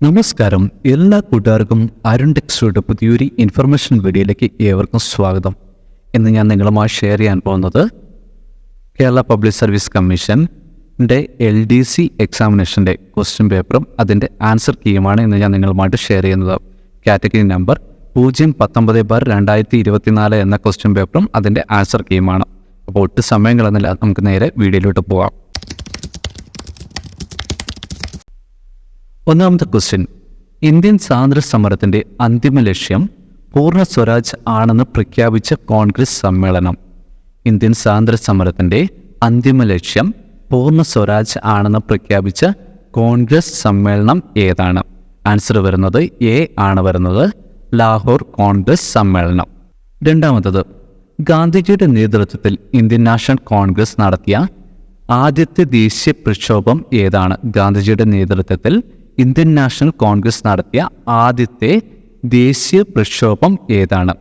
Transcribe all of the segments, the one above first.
നമസ്കാരം. എല്ലാ കൂട്ടുകാർക്കും അരുൺ ടെക്സ്റ്റോയുടെ പുതിയൊരു ഇൻഫർമേഷൻ വീഡിയോയിലേക്ക് ഏവർക്കും സ്വാഗതം. ഇന്ന് ഞാൻ നിങ്ങളുമായി ഷെയർ ചെയ്യാൻ പോകുന്നത് കേരള പബ്ലിക് സർവീസ് കമ്മീഷന്റെ എൽ ഡി സി എക്സാമിനേഷന്റെ ക്വസ്റ്റ്യൻ പേപ്പറും അതിന്റെ ആൻസർ കീയുമാണ് ഇന്ന് ഞാൻ നിങ്ങളുമായിട്ട് ഷെയർ ചെയ്യുന്നത്. കാറ്റഗറി നമ്പർ പൂജ്യം പത്തൊമ്പത് ബാർ രണ്ടായിരത്തി ഇരുപത്തിനാല് എന്ന ക്വസ്റ്റ്യൻ പേപ്പറും അതിന്റെ ആൻസർ കീയുമാണ് അപ്പോൾ ഒട്ടും സമയം കളഞ്ഞില്ല നമുക്ക് നേരെ വീഡിയോയിലോട്ട് പോകാം ഒന്നാമത്തെ ക്വസ്റ്റ്യൻ ഇന്ത്യൻ സ്വാതന്ത്ര്യ സമരത്തിന്റെ അന്തിമ ലക്ഷ്യം പൂർണ സ്വരാജ് ആണെന്ന് പ്രഖ്യാപിച്ച കോൺഗ്രസ് സമ്മേളനം. ഇന്ത്യൻ സ്വാതന്ത്ര്യ സമരത്തിന്റെ അന്തിമ ലക്ഷ്യം പൂർണ സ്വരാജ് ആണെന്ന് പ്രഖ്യാപിച്ച കോൺഗ്രസ് സമ്മേളനം ഏതാണ്? ആൻസർ വരുന്നത് എ ആണ് വരുന്നത് ലാഹോർ കോൺഗ്രസ് സമ്മേളനം. രണ്ടാമത്തത് ഗാന്ധിജിയുടെ നേതൃത്വത്തിൽ ഇന്ത്യൻ നാഷണൽ കോൺഗ്രസ് നടത്തിയ ആദ്യത്തെ ദേശീയ പ്രക്ഷോഭം ഏതാണ്? ഗാന്ധിജിയുടെ നേതൃത്വത്തിൽ ഇന്ത്യൻ നാഷണൽ കോൺഗ്രസ് നടത്തിയ ആദ്യത്തെ ദേശീയ പ്രക്ഷോഭം ഏതാണ്?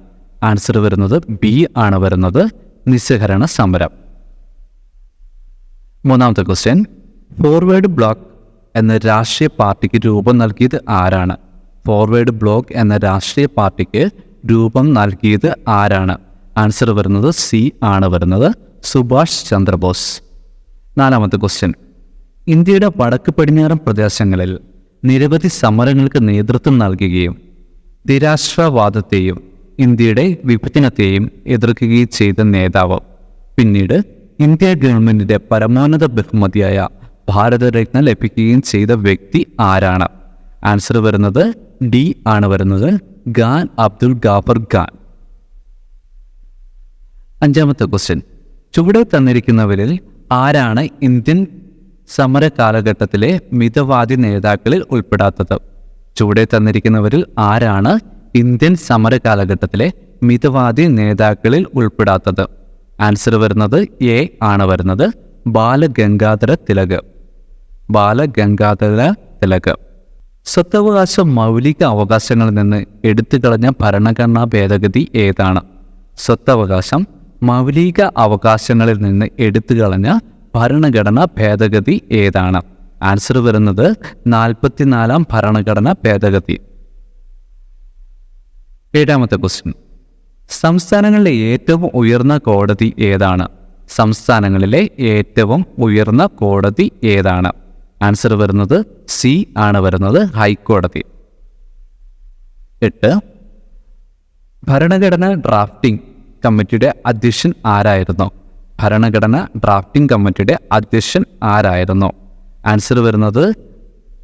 ആൻസർ വരുന്നത് ബി ആണ് വരുന്നത് നിസ്സഹരണ സമരം. മൂന്നാമത്തെ ക്വസ്റ്റ്യൻ ഫോർവേഡ് ബ്ലോക്ക് എന്ന രാഷ്ട്രീയ പാർട്ടിക്ക് രൂപം നൽകിയത് ആരാണ്? ഫോർവേഡ് ബ്ലോക്ക് എന്ന രാഷ്ട്രീയ പാർട്ടിക്ക് രൂപം നൽകിയത് ആരാണ്? ആൻസർ വരുന്നത് സി ആണ് വരുന്നത് സുഭാഷ് ചന്ദ്രബോസ്. നാലാമത്തെ ക്വസ്റ്റ്യൻ ഇന്ത്യയുടെ വടക്ക് പടിഞ്ഞാറൻ പ്രദേശങ്ങളിൽ നിരവധി സമരങ്ങൾക്ക് നേതൃത്വം നൽകുകയും നിരാശ്രവാദത്തെയും ഇന്ത്യയുടെ വിഭജനത്തെയും എതിർക്കുകയും ചെയ്ത നേതാവ്. പിന്നീട് ഇന്ത്യ ഗവൺമെന്റിന്റെ പരമോന്നത ബഹുമതിയായ ഭാരതരത്ന ലഭിക്കുകയും ചെയ്ത വ്യക്തി ആരാണ്? ആൻസർ വരുന്നത് ഡി ആണ് വരുന്നത് ഖാൻ അബ്ദുൽ ഗാഫർ ഖാൻ. അഞ്ചാമത്തെ ക്വസ്റ്റ്യൻ. ചുവടെ തന്നിരിക്കുന്നവരിൽ ആരാണ് ഇന്ത്യൻ സമര കാലഘട്ടത്തിലെ മിതവാദി നേതാക്കളിൽ ഉൾപ്പെടാത്തത്. ചുവടെ തന്നിരിക്കുന്നവരിൽ ആരാണ് ഇന്ത്യൻ സമര കാലഘട്ടത്തിലെ മിതവാദി നേതാക്കളിൽ ഉൾപ്പെടാത്തത്? ആൻസർ വരുന്നത് എ ആണ് വരുന്നത് ബാലഗംഗാധര തിലക്. ബാലഗംഗാധര തിലക്. സ്വത്തവകാശ മൗലിക അവകാശങ്ങളിൽ നിന്ന് എടുത്തുകളഞ്ഞ ഭരണഘടനാ ഭേദഗതി ഏതാണ്? സ്വത്തവകാശം മൗലിക അവകാശങ്ങളിൽ നിന്ന് എടുത്തുകളഞ്ഞ ഭരണഘടനാ ഭേദഗതി ഏതാണ്? ആൻസർ വരുന്നത് നാൽപ്പത്തിനാലാം ഭരണഘടന ഭേദഗതി. ഏഴാമത്തെ ക്വസ്റ്റ്യൻ സംസ്ഥാനങ്ങളിലെ ഏറ്റവും ഉയർന്ന കോടതി ഏതാണ്? സംസ്ഥാനങ്ങളിലെ ഏറ്റവും ഉയർന്ന കോടതി ഏതാണ്? ആൻസർ വരുന്നത് സി ആണ് വരുന്നത് ഹൈക്കോടതി. എട്ട്. ഭരണഘടന ഡ്രാഫ്റ്റിംഗ് കമ്മിറ്റിയുടെ അധ്യക്ഷൻ ആരായിരുന്നു? ഭരണഘടന ഡ്രാഫ്റ്റിംഗ് കമ്മിറ്റിയുടെ അധ്യക്ഷൻ ആരായിരുന്നു? ആൻസർ വരുന്നത്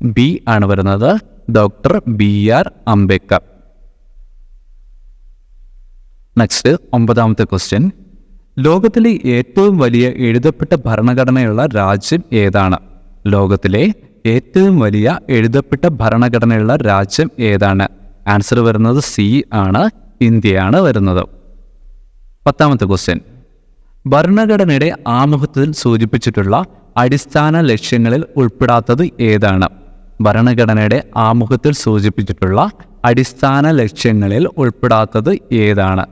ബി ആണ് വരുന്നത് doctor B R Ambedkar. Next ഒമ്പതാമത്തെ ക്വസ്റ്റ്യൻ ലോകത്തിലെ ഏറ്റവും വലിയ എഴുതപ്പെട്ട ഭരണഘടനയുള്ള രാജ്യം ഏതാണ്? ലോകത്തിലെ ഏറ്റവും വലിയ എഴുതപ്പെട്ട ഭരണഘടനയുള്ള രാജ്യം ഏതാണ്? ആൻസർ വരുന്നത് സി ആണ്. ഇന്ത്യയാണ് വരുന്നത്. പത്താമത്തെ ക്വസ്റ്റ്യൻ ഭരണഘടനയുടെ ആമുഖത്തിൽ സൂചിപ്പിച്ചിട്ടുള്ള അടിസ്ഥാന ലക്ഷ്യങ്ങളിൽ ഉൾപ്പെടാത്തത് ഏതാണ്? ഭരണഘടനയുടെ ആമുഖത്തിൽ സൂചിപ്പിച്ചിട്ടുള്ള അടിസ്ഥാന ലക്ഷ്യങ്ങളിൽ ഉൾപ്പെടാത്തത് ഏതാണ്?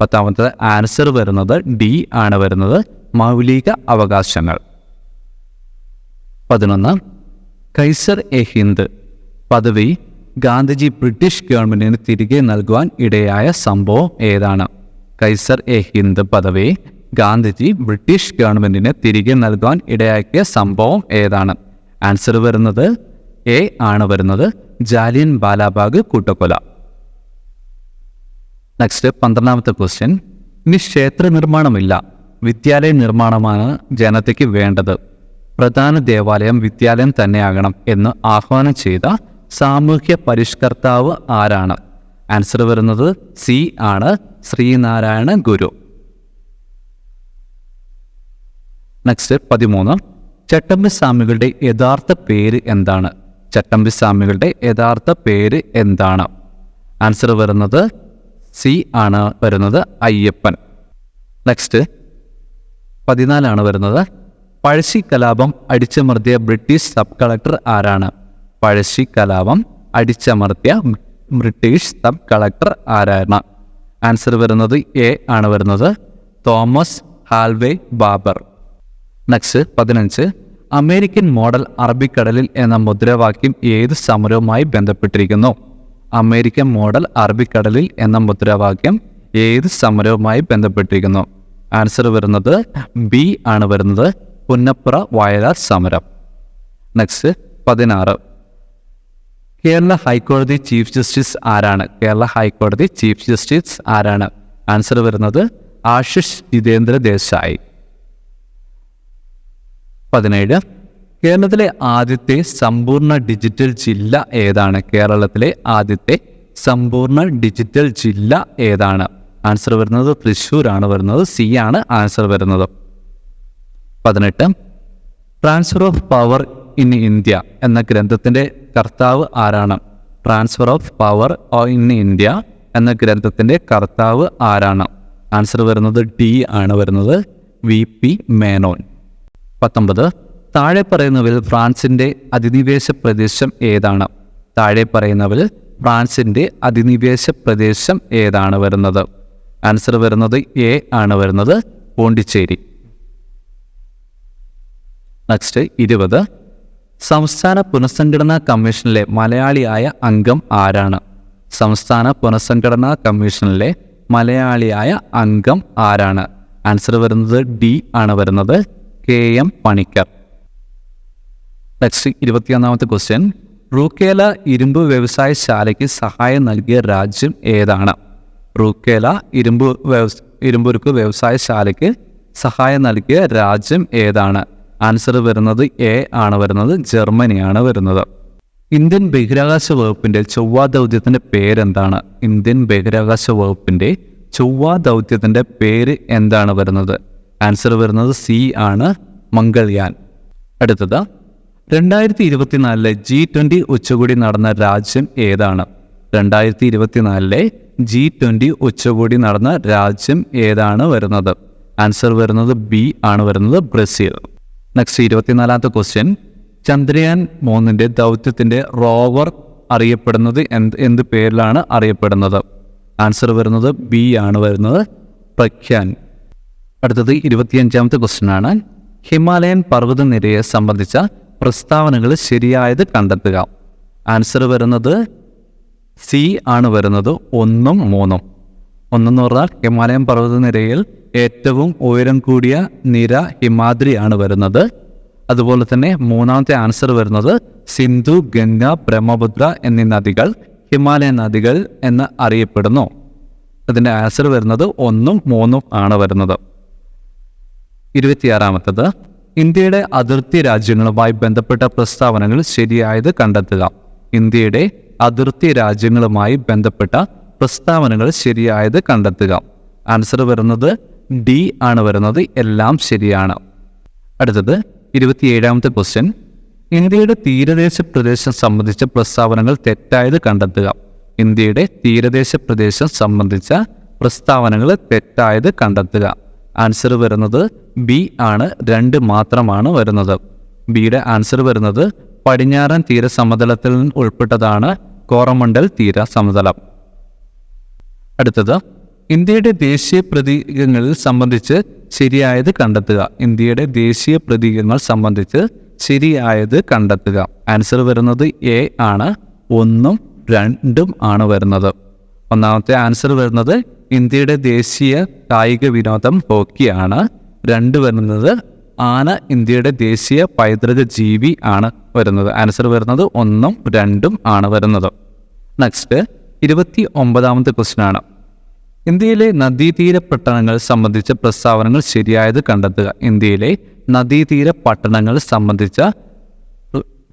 പത്താമത്തത് ആൻസർ വരുന്നത് ഡി ആണ് വരുന്നത് മൗലിക അവകാശങ്ങൾ. പതിനൊന്ന് കൈസർ എ ഹിന്ദ്. പദവി ഗാന്ധിജി ബ്രിട്ടീഷ് ഗവൺമെന്റിന് തിരികെ നൽകുവാൻ ഇടയായ സംഭവം ഏതാണ്? കൈസർ എ ഹിന്ദ് പദവി ഗാന്ധിജി ബ്രിട്ടീഷ് ഗവൺമെന്റിന് തിരികെ നൽകാൻ ഇടയാക്കിയ സംഭവം ഏതാണ്? ആൻസർ വരുന്നത് എ ആണ് വരുന്നത് ജാലിയൻ ബാലാബാഗ് കൂട്ടക്കൊല. നെക്സ്റ്റ് പന്ത്രണ്ടാമത്തെ ക്വസ്റ്റ്യൻ ഇനി ക്ഷേത്ര നിർമ്മാണമില്ല. വിദ്യാലയ നിർമ്മാണമാണ് ജനതയ്ക്ക് വേണ്ടത്. പ്രധാന ദേവാലയം വിദ്യാലയം തന്നെയാകണം എന്ന് ആഹ്വാനം ചെയ്ത സാമൂഹ്യ പരിഷ്കർത്താവ് ആരാണ്? ആൻസർ വരുന്നത് സി ആണ് ശ്രീനാരായണ ഗുരു. നെക്സ്റ്റ് പതിമൂന്ന്. ചട്ടമ്പി സ്വാമികളുടെ യഥാർത്ഥ പേര് എന്താണ്? ചട്ടമ്പി സ്വാമികളുടെ യഥാർത്ഥ പേര് എന്താണ്? ആൻസർ വരുന്നത് സി ആണ് വരുന്നത് അയ്യപ്പൻ. നെക്സ്റ്റ് പതിനാലാണ് വരുന്നത്. പഴശ്ശി കലാപം അടിച്ചമർത്തിയ ബ്രിട്ടീഷ് സബ് കളക്ടർ ആരാണ്? പഴശ്ശി കലാപം അടിച്ചമർത്തിയ ബ്രിട്ടീഷ് സബ് കളക്ടർ ആരാണ്? ആൻസർ വരുന്നത് എ ആണ് വരുന്നത് തോമസ് ഹാൽവേ ബാബർ. നെക്സ്റ്റ് പതിനഞ്ച്. അമേരിക്കൻ മോഡൽ അറബിക്കടലിൽ എന്ന മുദ്രാവാക്യം ഏത് സമരവുമായി ബന്ധപ്പെട്ടിരിക്കുന്നു? അമേരിക്കൻ മോഡൽ അറബിക്കടലിൽ എന്ന മുദ്രാവാക്യം ഏത് സമരവുമായി ബന്ധപ്പെട്ടിരിക്കുന്നു? ആൻസർ വരുന്നത് ബി ആണ് വരുന്നത് പുന്നപ്ര വയലാർ സമരം. നെക്സ്റ്റ് പതിനാറ്. കേരള ഹൈക്കോടതി ചീഫ് ജസ്റ്റിസ് ആരാണ്? കേരള ഹൈക്കോടതി ചീഫ് ജസ്റ്റിസ് ആരാണ്? ആൻസർ വരുന്നത് ആശിഷ് ജിതേന്ദ്ര ദേശായി. പതിനേഴ്. കേരളത്തിലെ ആദ്യത്തെ സമ്പൂർണ ഡിജിറ്റൽ ജില്ല ഏതാണ്? കേരളത്തിലെ ആദ്യത്തെ സമ്പൂർണ ഡിജിറ്റൽ ജില്ല ഏതാണ്? ആൻസർ വരുന്നത് തൃശ്ശൂരാണ് വരുന്നത് സി ആണ് ആൻസർ വരുന്നത് പതിനെട്ട്. Transfer of power in India എന്ന ഗ്രന്ഥത്തിന്റെ കർത്താവ് ആരാണ്? Transfer of power in India എന്ന ഗ്രന്ഥത്തിന്റെ കർത്താവ് ആരാണ്? ആൻസർ വരുന്നത് ഡി ആണ് വരുന്നത് വി പി മേനോൻ. പത്തൊമ്പത്. താഴെ പറയുന്നവരിൽ ഫ്രാൻസിന്റെ അധിനിവേശ പ്രദേശം ഏതാണ്? താഴെ പറയുന്നവരിൽ ഫ്രാൻസിന്റെ അധിനിവേശ പ്രദേശം ഏതാണ് വരുന്നത്? ആൻസർ വരുന്നത് എ ആണ് വരുന്നത് പോണ്ടിച്ചേരി. നെക്സ്റ്റ് ഇരുപത്. സംസ്ഥാന പുനഃസംഘടനാ കമ്മീഷനിലെ മലയാളിയായ അംഗം ആരാണ്? സംസ്ഥാന പുനഃസംഘടനാ കമ്മീഷനിലെ മലയാളിയായ അംഗം ആരാണ്? ആൻസർ വരുന്നത് ഡി ആണ് വരുന്നത്. K M Panikkar. നെക്സ്റ്റ് ഇരുപത്തിയൊന്നാമത്തെ ക്വസ്റ്റ്യൻ റൂക്കേല ഇരുമ്പ് വ്യവസായശാലയ്ക്ക് സഹായം നൽകിയ രാജ്യം ഏതാണ്? റൂക്കേല ഇരുമ്പ് വ്യവസ് ഇരുമ്പുരുക്ക് വ്യവസായശാലയ്ക്ക് സഹായം നൽകിയ രാജ്യം ഏതാണ്? ആൻസർ വരുന്നത് എ ആണ് വരുന്നത്. ജർമ്മനിയാണ് വരുന്നത്. ഇന്ത്യൻ ബഹിരാകാശ വകുപ്പിന്റെ ചൊവ്വ ദൗത്യത്തിന്റെ പേരെന്താണ്? ഇന്ത്യൻ ബഹിരാകാശ വകുപ്പിന്റെ ചൊവ്വ ദൗത്യത്തിന്റെ പേര് എന്താണ് വരുന്നത്? ആൻസർ വരുന്നത് സി ആണ് മംഗൾയാൻ. അടുത്തത് രണ്ടായിരത്തി ഇരുപത്തിനാലിലെ ജി ട്വന്റി ഉച്ചകോടി നടന്ന രാജ്യം ഏതാണ്? രണ്ടായിരത്തി ഇരുപത്തിനാലിലെ ജി ട്വന്റി ഉച്ചകോടി നടന്ന രാജ്യം ഏതാണ് വരുന്നത്? ആൻസർ വരുന്നത് ബി ആണ് വരുന്നത് ബ്രസീൽ. നെക്സ്റ്റ് ഇരുപത്തിനാലാമത്തെ ക്വസ്റ്റ്യൻ ചന്ദ്രയാൻ മൂന്നിന്റെ ദൗത്യത്തിന്റെ റോവർ അറിയപ്പെടുന്നത് എന്ത് എന്ത് പേരിലാണ് അറിയപ്പെടുന്നത്? ആൻസർ വരുന്നത് ബി ആണ് വരുന്നത് പ്രഖ്യാൻ. അടുത്തത് ഇരുപത്തിയഞ്ചാമത്തെ ക്വസ്റ്റ്യൻ ആണ്. ഹിമാലയൻ പർവതനിരയെ സംബന്ധിച്ച പ്രസ്താവനകൾ ശരിയായത് കണ്ടെത്തുക. ആൻസർ വരുന്നത് സി ആണ് വരുന്നത് ഒന്നും മൂന്നും. ഒന്നെന്ന് പറഞ്ഞാൽ ഹിമാലയൻ പർവതനിരയിൽ ഏറ്റവും ഉയരം കൂടിയ നിര ഹിമാദ്രി ആണ് വരുന്നത്. അതുപോലെ തന്നെ മൂന്നാമത്തെ ആൻസർ വരുന്നത് സിന്ധു ഗംഗ ബ്രഹ്മപുത്ര എന്നീ നദികൾ ഹിമാലയൻ നദികൾ എന്ന് അറിയപ്പെടുന്നു. അതിന്റെ ആൻസർ വരുന്നത് ഒന്നും മൂന്നും ആണ് വരുന്നത്. ഇരുപത്തിയാറാമത്തത് ഇന്ത്യയുടെ അതിർത്തി രാജ്യങ്ങളുമായി ബന്ധപ്പെട്ട പ്രസ്താവനകൾ ശരിയായത് കണ്ടെത്തുക. ഇന്ത്യയുടെ അതിർത്തി രാജ്യങ്ങളുമായി ബന്ധപ്പെട്ട പ്രസ്താവനകൾ ശരിയായത് കണ്ടെത്തുക. ആൻസർ വരുന്നത് ഡി ആണ് വരുന്നത്. എല്ലാം ശരിയാണ്. അടുത്തത് ഇരുപത്തിയേഴാമത്തെ ക്വസ്റ്റ്യൻ. ഇന്ത്യയുടെ തീരദേശ പ്രദേശം സംബന്ധിച്ച പ്രസ്താവനകൾ തെറ്റായത് കണ്ടെത്തുക. ഇന്ത്യയുടെ തീരദേശ പ്രദേശം സംബന്ധിച്ച പ്രസ്താവനകൾ തെറ്റായത് കണ്ടെത്തുക. ആൻസർ വരുന്നത് ബി ആണ്. രണ്ട് മാത്രമാണ് വരുന്നത്. ബിയുടെ ആൻസർ വരുന്നത് പടിഞ്ഞാറൻ തീരസമതലത്തിൽ ഉൾപ്പെട്ടതാണ് കോറമണ്ടൽ തീര സമതലം അടുത്തത് ഇന്ത്യയുടെ ദേശീയ പ്രതീകങ്ങളിൽ സംബന്ധിച്ച് ശരിയായത് കണ്ടെത്തുക. ഇന്ത്യയുടെ ദേശീയ പ്രതീകങ്ങൾ സംബന്ധിച്ച് ശരിയായത് കണ്ടെത്തുക. ആൻസർ വരുന്നത് എ ആണ്. ഒന്നും രണ്ടും ആണ് വരുന്നത്. ഒന്നാമത്തെ ആൻസർ വരുന്നത് ഇന്ത്യയുടെ ദേശീയ കായിക വിനോദം ഹോക്കിയാണ്. രണ്ട് വരുന്നത് ആന ഇന്ത്യയുടെ ദേശീയ പൈതൃക ജീവി ആണ് വരുന്നത്. ആൻസർ വരുന്നത് ഒന്നും രണ്ടും ആണ് വരുന്നത്. നെക്സ്റ്റ് ഇരുപത്തി ഒമ്പതാമത്തെ ക്വസ്റ്റ്യൻ ആണ്. ഇന്ത്യയിലെ നദീതീര പട്ടണങ്ങൾ സംബന്ധിച്ച പ്രസ്താവനകൾ ശരിയായത് കണ്ടെത്തുക. ഇന്ത്യയിലെ നദീതീര പട്ടണങ്ങൾ സംബന്ധിച്ച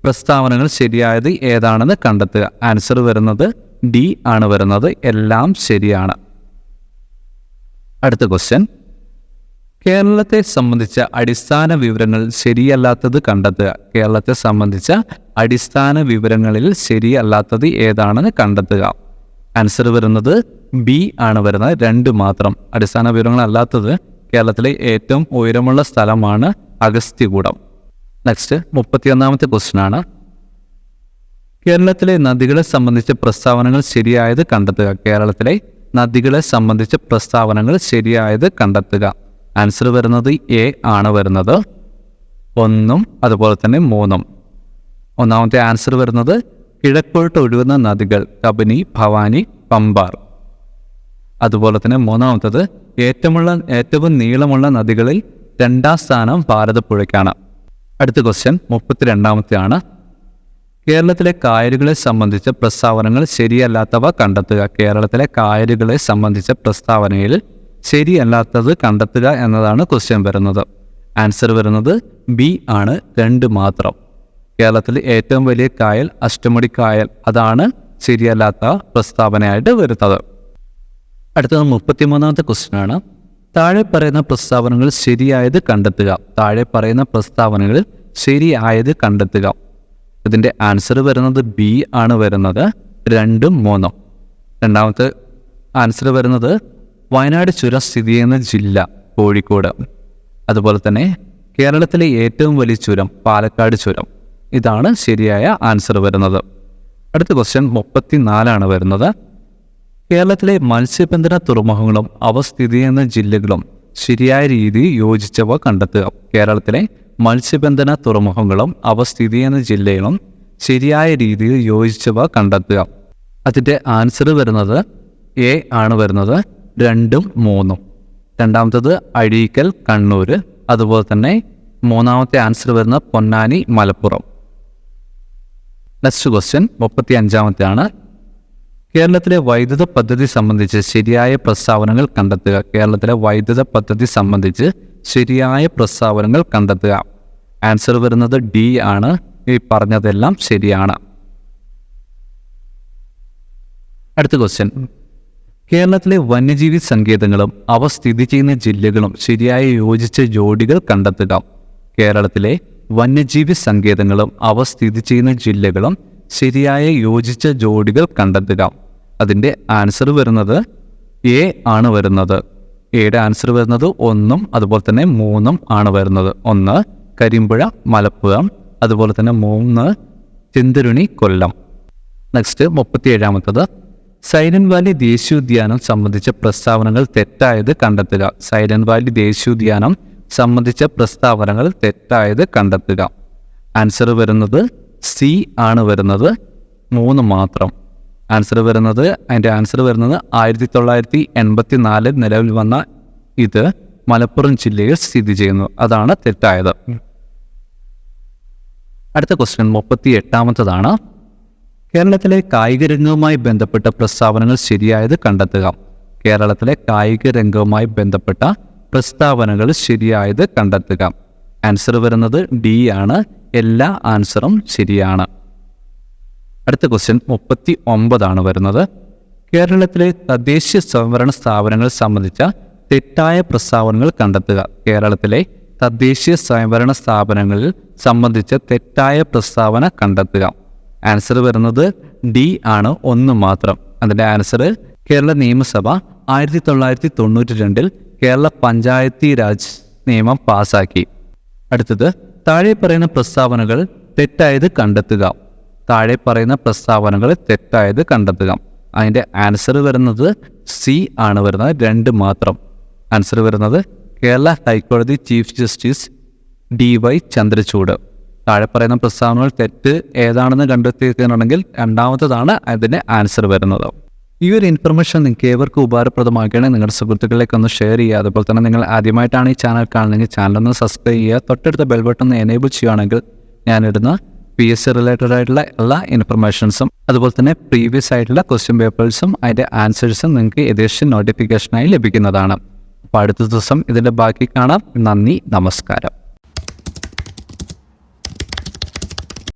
പ്രസ്താവനകൾ ശരിയായത് ഏതാണെന്ന് കണ്ടെത്തുക. ആൻസർ വരുന്നത് ഡി ആണ് വരുന്നത്. എല്ലാം ശരിയാണ്. അടുത്ത ക്വസ്റ്റ്യൻ കേരളത്തെ സംബന്ധിച്ച അടിസ്ഥാന വിവരങ്ങൾ ശരിയല്ലാത്തത് കണ്ടെത്തുക കേരളത്തെ സംബന്ധിച്ച അടിസ്ഥാന വിവരങ്ങളിൽ ശരിയല്ലാത്തത് ഏതാണെന്ന് കണ്ടെത്തുക. ആൻസർ വരുന്നത് ബി ആണ് വരുന്നത്. രണ്ട് മാത്രം. അടിസ്ഥാന വിവരങ്ങൾ അല്ലാത്തത് കേരളത്തിലെ ഏറ്റവും ഉയരമുള്ള സ്ഥലമാണ് അഗസ്ത്യകൂടം. നെക്സ്റ്റ് മുപ്പത്തിയൊന്നാമത്തെ ക്വസ്റ്റ്യൻ ആണ്. കേരളത്തിലെ നദികളെ സംബന്ധിച്ച പ്രസ്താവനകൾ ശരിയായത് കണ്ടെത്തുക. കേരളത്തിലെ നദികളെ സംബന്ധിച്ച പ്രസ്താവനകൾ ശരിയായത് കണ്ടെത്തുക. ആൻസർ വരുന്നത് എ ആണ് വരുന്നത് ഒന്നും അതുപോലെ തന്നെ മൂന്നും. ഒന്നാമത്തെ ആൻസർ വരുന്നത് കിഴക്കോട്ട് ഒഴുകുന്ന നദികൾ കബനി ഭവാനി പമ്പാർ. അതുപോലെ തന്നെ മൂന്നാമത്തത് ഏറ്റവുമുള്ള ഏറ്റവും നീളമുള്ള നദികളിൽ രണ്ടാം സ്ഥാനം ഭാരതപ്പുഴയ്ക്കാണ്. അടുത്ത ക്വസ്റ്റ്യൻ മുപ്പത്തിരണ്ടാമത്തെയാണ് കേരളത്തിലെ കായലുകളെ സംബന്ധിച്ച പ്രസ്താവനകൾ ശരിയല്ലാത്തവ കണ്ടെത്തുക. കേരളത്തിലെ കായലുകളെ സംബന്ധിച്ച പ്രസ്താവനയിൽ ശരിയല്ലാത്തത് കണ്ടെത്തുക എന്നതാണ് ക്വസ്റ്റ്യൻ വരുന്നത്. ആൻസർ വരുന്നത് ബി ആണ്. രണ്ട് മാത്രം. കേരളത്തിൽ ഏറ്റവും വലിയ കായൽ അഷ്ടമുടി കായൽ. അതാണ് ശരിയല്ലാത്ത പ്രസ്താവനയായിട്ട് വരുന്നത്. അടുത്തത് മുപ്പത്തിമൂന്നാമത്തെ ക്വസ്റ്റ്യൻ ആണ്. താഴെ പറയുന്ന പ്രസ്താവനകൾ ശരിയായത് കണ്ടെത്തുക. താഴെ പറയുന്ന പ്രസ്താവനകൾ ശരിയായത് കണ്ടെത്തുക. ഇതിന്റെ ആൻസർ വരുന്നത് ബി ആണ് വരുന്നത് രണ്ടും മൂന്നും. രണ്ടാമത്തെ ആൻസർ വരുന്നത് വയനാട് ചുരം സ്ഥിതി ചെയ്യുന്ന ജില്ല കോഴിക്കോട്. അതുപോലെ തന്നെ കേരളത്തിലെ ഏറ്റവും വലിയ ചുരം പാലക്കാട് ചുരം. ഇതാണ് ശരിയായ ആൻസർ വരുന്നത്. അടുത്ത ക്വസ്റ്റ്യൻ മുപ്പത്തി നാലാണ് വരുന്നത്. കേരളത്തിലെ മത്സ്യബന്ധന തുറമുഖങ്ങളും അവ സ്ഥിതി ചെയ്യുന്ന ജില്ലകളും ശരിയായ രീതി യോജിച്ചവ കണ്ടെത്തുക. കേരളത്തിലെ മത്സ്യബന്ധന തുറമുഖങ്ങളും അവ സ്ഥിതി ചെയ്യുന്ന ജില്ലകളും ശരിയായ രീതിയിൽ യോജിച്ചവ കണ്ടെത്തുക. അതിന്റെ ആൻസർ വരുന്നത് എ ആണ് വരുന്നത് രണ്ടും മൂന്നും. രണ്ടാമത്തത് അഴീക്കൽ കണ്ണൂർ. അതുപോലെ തന്നെ മൂന്നാമത്തെ ആൻസർ വരുന്നത് പൊന്നാനി മലപ്പുറം. നെക്സ്റ്റ് ക്വസ്റ്റ്യൻ മുപ്പത്തി അഞ്ചാമത്തെയാണ് കേരളത്തിലെ വൈദ്യുത പദ്ധതി സംബന്ധിച്ച് ശരിയായ പ്രസ്താവനകൾ കണ്ടെത്തുക. കേരളത്തിലെ വൈദ്യുത പദ്ധതി സംബന്ധിച്ച് ശരിയായ പ്രസ്താവനകൾ കണ്ടെത്തുക. ആൻസർ വരുന്നത് ഡി ആണ്. ഈ പറഞ്ഞതെല്ലാം ശരിയാണ്. അടുത്ത ക്വസ്റ്റ്യൻ. കേരളത്തിലെ വന്യജീവി സങ്കേതങ്ങളും അവ സ്ഥിതി ചെയ്യുന്ന ജില്ലകളും ശരിയായി യോജിച്ച ജോഡികൾ കണ്ടെത്തുക. കേരളത്തിലെ വന്യജീവി സങ്കേതങ്ങളും അവ സ്ഥിതി ചെയ്യുന്ന ജില്ലകളും ശരിയായ യോജിച്ച ജോഡികൾ കണ്ടെത്തുക. അതിന്റെ ആൻസർ വരുന്നത് എ ആണ് വരുന്നത്. എയുടെ ആൻസർ വരുന്നത് ഒന്നും അതുപോലെ തന്നെ മൂന്നും ആണ് വരുന്നത്. ഒന്ന് കരിമ്പുഴ മലപ്പുറം അതുപോലെ തന്നെ മൂന്ന് ചിന്തരുണി കൊല്ലം. നെക്സ്റ്റ് മുപ്പത്തിയേഴാമത്തത്. സൈലന്റ് വാലി ദേശീയോദ്യാനം സംബന്ധിച്ച പ്രസ്താവനകൾ തെറ്റായത് കണ്ടെത്തുക. സൈലന്റ് വാലി ദേശീയോദ്യാനം സംബന്ധിച്ച പ്രസ്താവനകൾ തെറ്റായത് കണ്ടെത്തുക. ആൻസർ വരുന്നത് സി ആണ് വരുന്നത്. മൂന്ന് മാത്രം. ആൻസർ വരുന്നത് അതിന്റെ ആൻസർ വരുന്നത് ആയിരത്തി തൊള്ളായിരത്തി എൺപത്തി നാലിൽ നിലവിൽ വന്ന ഇത് മലപ്പുറം ജില്ലയിൽ സ്ഥിതി ചെയ്യുന്നു. അതാണ് തെറ്റായത്. അടുത്ത ക്വസ്റ്റ്യൻ മുപ്പത്തി എട്ടാമത്തതാണ് കേരളത്തിലെ കായിക രംഗവുമായി ബന്ധപ്പെട്ട പ്രസ്താവനകൾ ശരിയായത് കണ്ടെത്തുക. കേരളത്തിലെ കായിക രംഗവുമായി ബന്ധപ്പെട്ട പ്രസ്താവനകൾ ശരിയായത് കണ്ടെത്തുക. ആൻസർ വരുന്നത് ഡി ആണ്. എല്ലാ ആൻസറും ശരിയാണ്. അടുത്ത ക്വസ്റ്റ്യൻ മുപ്പത്തി ഒമ്പതാണ് വരുന്നത്. കേരളത്തിലെ തദ്ദേശീയ സ്വയംഭരണ സ്ഥാപനങ്ങൾ സംബന്ധിച്ച തെറ്റായ പ്രസ്താവനകൾ കണ്ടെത്തുക. കേരളത്തിലെ തദ്ദേശീയ സ്വയംഭരണ സ്ഥാപനങ്ങളിൽ സംബന്ധിച്ച തെറ്റായ പ്രസ്താവന കണ്ടെത്തുക. ആൻസർ വരുന്നത് ഡി ആണ് ഒന്ന് മാത്രം. അതിന്റെ ആൻസർ കേരള നിയമസഭ ആയിരത്തി തൊള്ളായിരത്തി തൊണ്ണൂറ്റി രണ്ടിൽ കേരള പഞ്ചായത്തി രാജ് നിയമം പാസാക്കി. അടുത്തത് താഴെ പറയുന്ന പ്രസ്താവനകൾ തെറ്റായത് കണ്ടെത്തുക. താഴെ പറയുന്ന പ്രസ്താവനകൾ തെറ്റായത് കണ്ടെത്തുക. അതിന്റെ ആൻസർ വരുന്നത് സി ആണ് വരുന്നത്. രണ്ട് മാത്രം. ആൻസർ വരുന്നത് കേരള ഹൈക്കോടതി chief justice D Y Chandrachud. താഴെ പറയുന്ന പ്രസ്താവനകൾ തെറ്റ് ഏതാണെന്ന് കണ്ടെത്തിയിട്ടുണ്ടെങ്കിൽ രണ്ടാമത്തതാണ് അതിന്റെ ആൻസർ വരുന്നത്. ഈ ഒരു ഇൻഫർമേഷൻ നിങ്ങൾക്ക് ഏവർക്കും ഉപകാരപ്രദമാക്കുകയാണെങ്കിൽ നിങ്ങളുടെ സുഹൃത്തുക്കളിലേക്ക് ഒന്ന് ഷെയർ ചെയ്യുക. അതുപോലെ തന്നെ നിങ്ങൾ ആദ്യമായിട്ടാണ് ഈ ചാനൽ കാണുന്നതെങ്കിൽ ചാനൽ ഒന്ന് സബ്സ്ക്രൈബ് ചെയ്യുക. തൊട്ടടുത്ത ബെൽ ബട്ടൺ എനേബിൾ ചെയ്യുകയാണെങ്കിൽ ഞാനിടുന്ന പി എസ് സി റിലേറ്റഡ് ആയിട്ടുള്ള എല്ലാ ഇൻഫർമേഷൻസും അതുപോലെ തന്നെ പ്രീവിയസ് ആയിട്ടുള്ള ക്വസ്റ്റ്യൻ പേപ്പേഴ്സും അതിന്റെ ആൻസേഴ്സും നിങ്ങൾക്ക് ഏകദേശം നോട്ടിഫിക്കേഷനായി ലഭിക്കുന്നതാണ്. അപ്പോൾ അടുത്ത ദിവസം ഇതിന്റെ ബാക്കി കാണാം. നന്ദി നമസ്കാരം.